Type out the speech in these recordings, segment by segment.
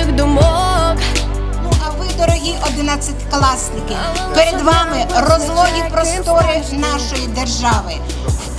стільки думок. Ну а ви, дорогі одинадцятикласники, перед вами розлогі простори нашої держави.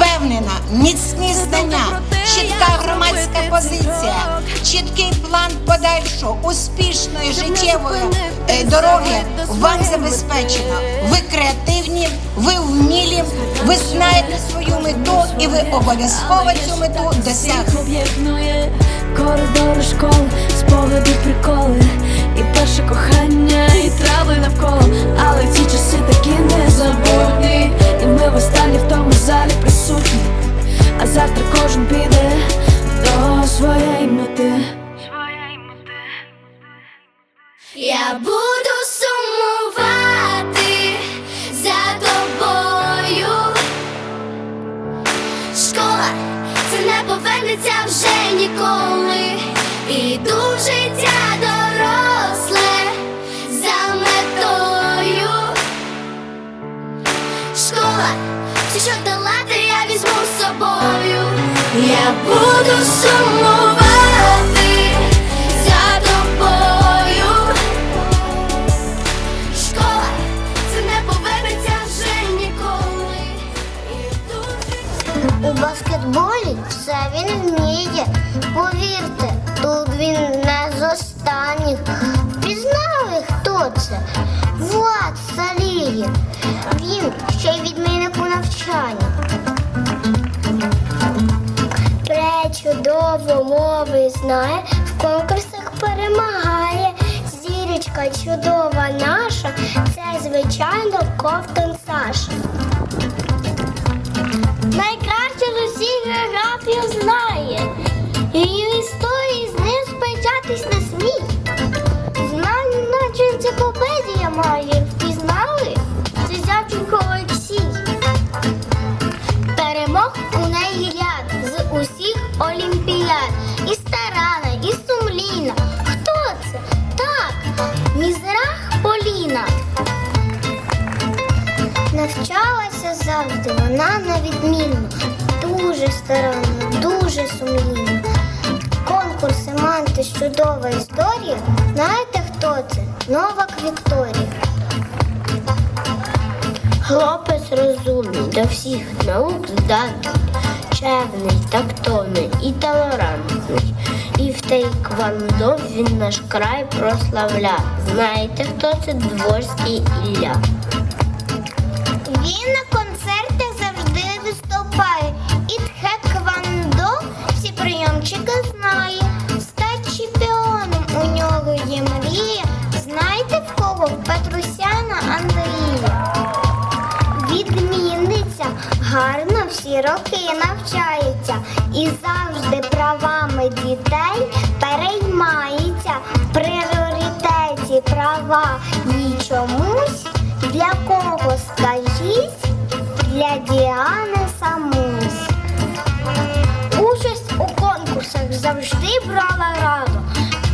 Впевнена, міцні знання, чітка громадська позиція, чіткий план подальшого успішної життєвої е, дороги вам забезпечено. Ви креативні, ви вмілі, ви знаєте свою мету, і ви обов'язково цю мету досягнете. Коридори школи, спогади, приколи, і перше кохання, і трави навколо. Але ці часи такі незабутні, і ми в останні в тому залі присутні. А завтра кожен піде до своєї мети. Я буду сумувати за тобою. Школа це не повернеться вже ніколи. У баскетболі все він вміє. Повірте, тут він не з останніх. Впізнали, хто це? Влад Салієв. Він ще й відмінник у навчанні. Пречудово мови знає, в конкурсах перемагає. Зірочка чудова наша, це звичайно ковтун Саша. Найкраще з усіх географію знає. Її історії з ним сперечатись не смій. На відмінно, дуже старанно, дуже сумлінно. Конкурси Мантис чудова історія. Знаєте, хто це? Новак Вікторія. Хлопець розумний, до всіх наук здатний, чемний, тактовний і толерантний. І в тейквандо він наш край прославля. Знаєте, хто це Дворський Ілля? Він на концертах гарно всі роки навчається і завжди правами дітей переймається. В пріоритеті права їй чомусь. Для кого скажіть? Для Діани Самусь. Участь у конкурсах завжди брала раду.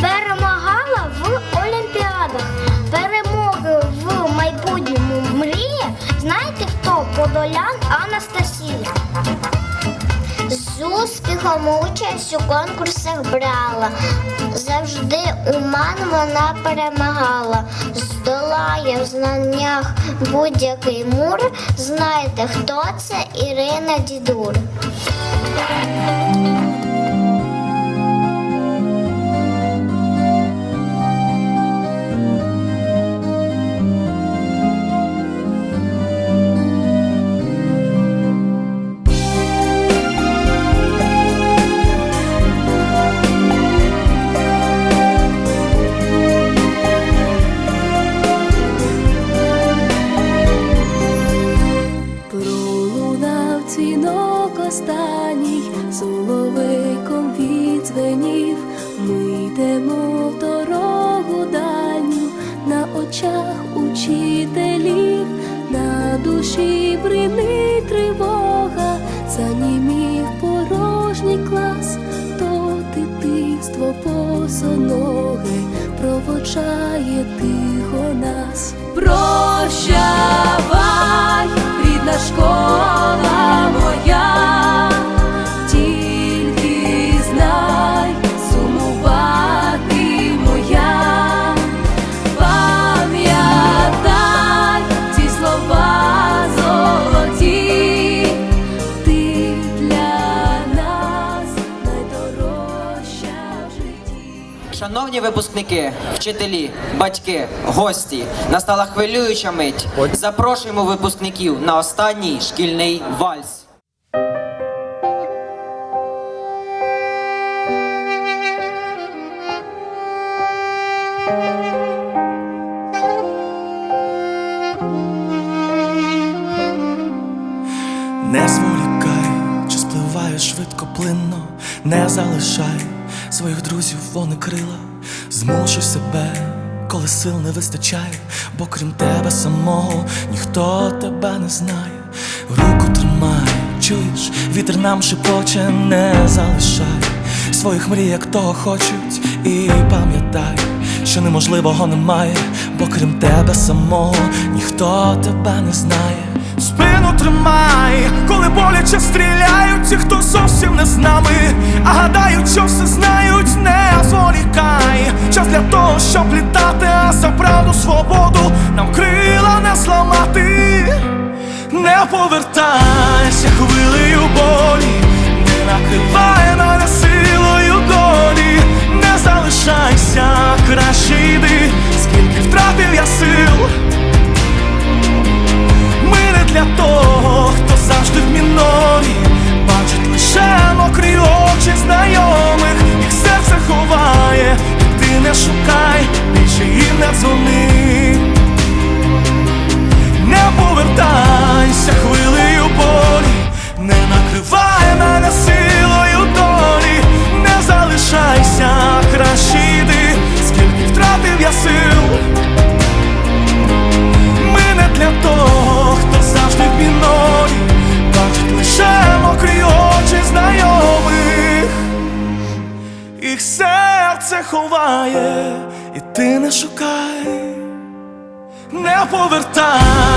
Перемагала в олімпіадах. Перемоги в майбутньому мріє. Знаєте? Подолян Анастасія. З успіхом участь у конкурсах брала. Завжди уман вона перемагала. Здолає в знаннях будь-який мур. Знаєте, хто це Ірина Дідур. Очах учителів, на душі бринить тривога, занімів порожній клас, то дитинство босоноге проводжає тихо нас. Прощавай, рідна школа Шановні випускники, вчителі, батьки, гості, настала хвилююча мить. Запрошуємо випускників на останній шкільний вальс. Не зволікай, чи спливає швидко плинно, не залишай своїх друзів, вони крила, змушуй себе, коли сил не вистачає, бо крім тебе самого ніхто тебе не знає. Руку тримай, чуєш, вітер нам шепоче, не залишай своїх мрій, як того хочуть, і пам'ятай, що неможливого немає, бо крім тебе самого ніхто тебе не знає. Спину тримай, коли боляче стріляють ті, хто зовсім не з нами, а гадають, що все знають, не зволікай. Час для того, щоб літати, а за правду свободу нам крила не зламати. Не повертайся хвилею болі, не накривай для того, хто завжди в мінорі Бачить лише мокрі очі знайомих, їх серце ховає, і ти не шукай, більше їм не дзвони. Не повертайся хвилею болі, не накривай мене силою долі, не залишайся, краще йди, скільки втратив я сил. Ми не для того, завжди Бачить лише мокрі очі знайомих. Їх серце ховає, і ти не шукай, не повертайся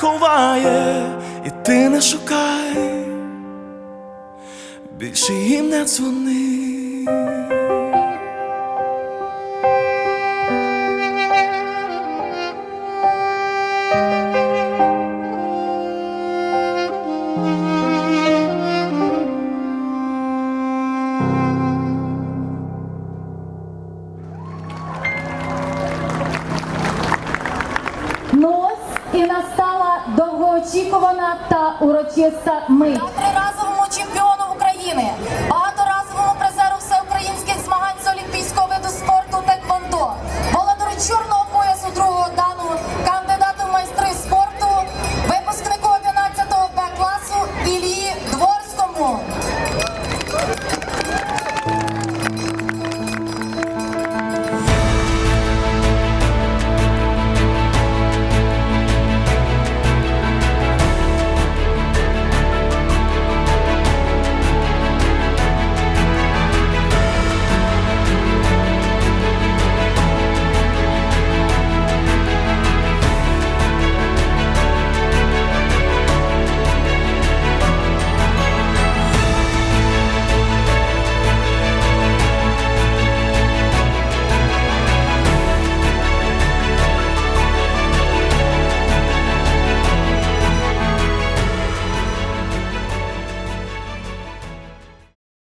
ховає, і ти не шукай, більше їм не дзвони. Довгоочікувана мыть.